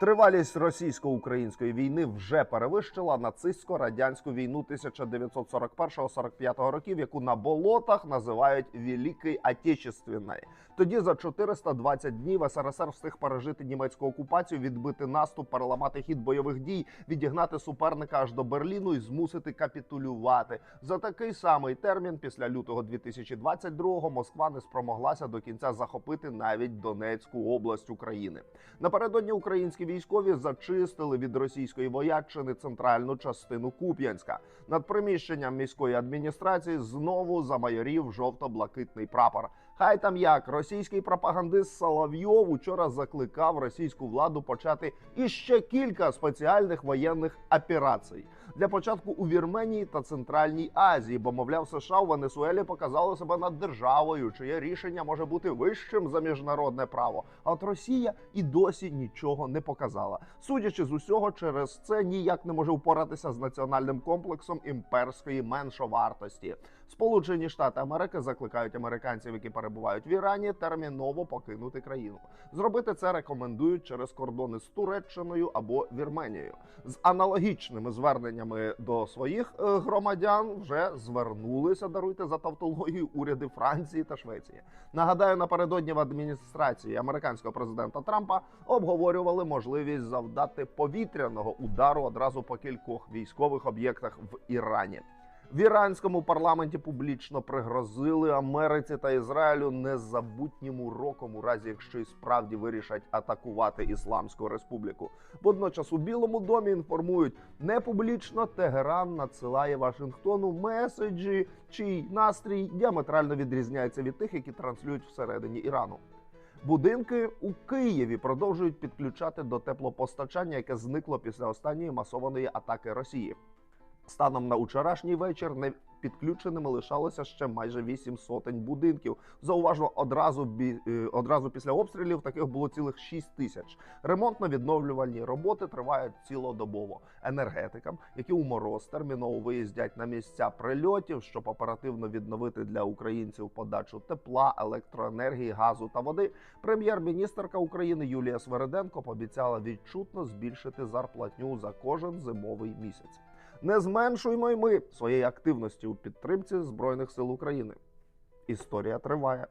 Тривалість російсько-української війни вже перевищила нацистсько-радянську війну 1941-45 років, яку на болотах називають Великою Отечественною. Тоді за 420 днів СРСР встиг пережити німецьку окупацію, відбити наступ, переламати хід бойових дій, відігнати суперника аж до Берліну і змусити капітулювати. За такий самий термін, після лютого 2022-го, Москва не спромоглася до кінця захопити навіть Донецьку область України. Напередодні українські військові зачистили від російської вояччини центральну частину Куп'янська. Над приміщенням міської адміністрації знову замайорів жовто-блакитний прапор. Хай там як російський пропагандист Соловйов учора закликав російську владу почати іще кілька спеціальних воєнних операцій для початку у Вірменії та Центральній Азії, бо мовляв, США у Венесуелі показали себе над державою, чиє рішення може бути вищим за міжнародне право. А от Росія і досі нічого не показала. Судячи з усього, через це ніяк не може впоратися з національним комплексом імперської меншовартості. Сполучені Штати Америки закликають американців, які перебувають в Ірані, терміново покинути країну. Зробити це рекомендують через кордони з Туреччиною або Вірменією. З аналогічними зверненнями до своїх е, громадян вже звернулися даруйте за тавтологію уряди Франції та Швеції. Нагадаю, напередодні в адміністрації американського президента Трампа обговорювали можливість завдати повітряного удару одразу по кількох військових об'єктах в Ірані. В іранському парламенті публічно пригрозили Америці та Ізраїлю незабутнім уроком, у разі якщо і справді вирішать атакувати Ісламську республіку. Водночас у Білому домі інформують, не публічно Тегеран надсилає Вашингтону меседжі, чий настрій діаметрально відрізняється від тих, які транслюють всередині Ірану. Будинки у Києві продовжують підключати до теплопостачання, яке зникло після останньої масованої атаки Росії. Станом на вчорашній вечір не підключеними лишалося ще майже 8 сотень будинків. Зауважу, одразу бі, е, одразу після обстрілів таких було цілих 6 тисяч. Ремонтно-відновлювальні роботи тривають цілодобово. Енергетикам, які у мороз терміново виїздять на місця прильотів, щоб оперативно відновити для українців подачу тепла, електроенергії, газу та води. Прем'єр-міністерка України Юлія Свериденко пообіцяла відчутно збільшити зарплатню за кожен зимовий місяць. Не зменшуємо й ми своєї активності у підтримці Збройних сил України. Історія триває.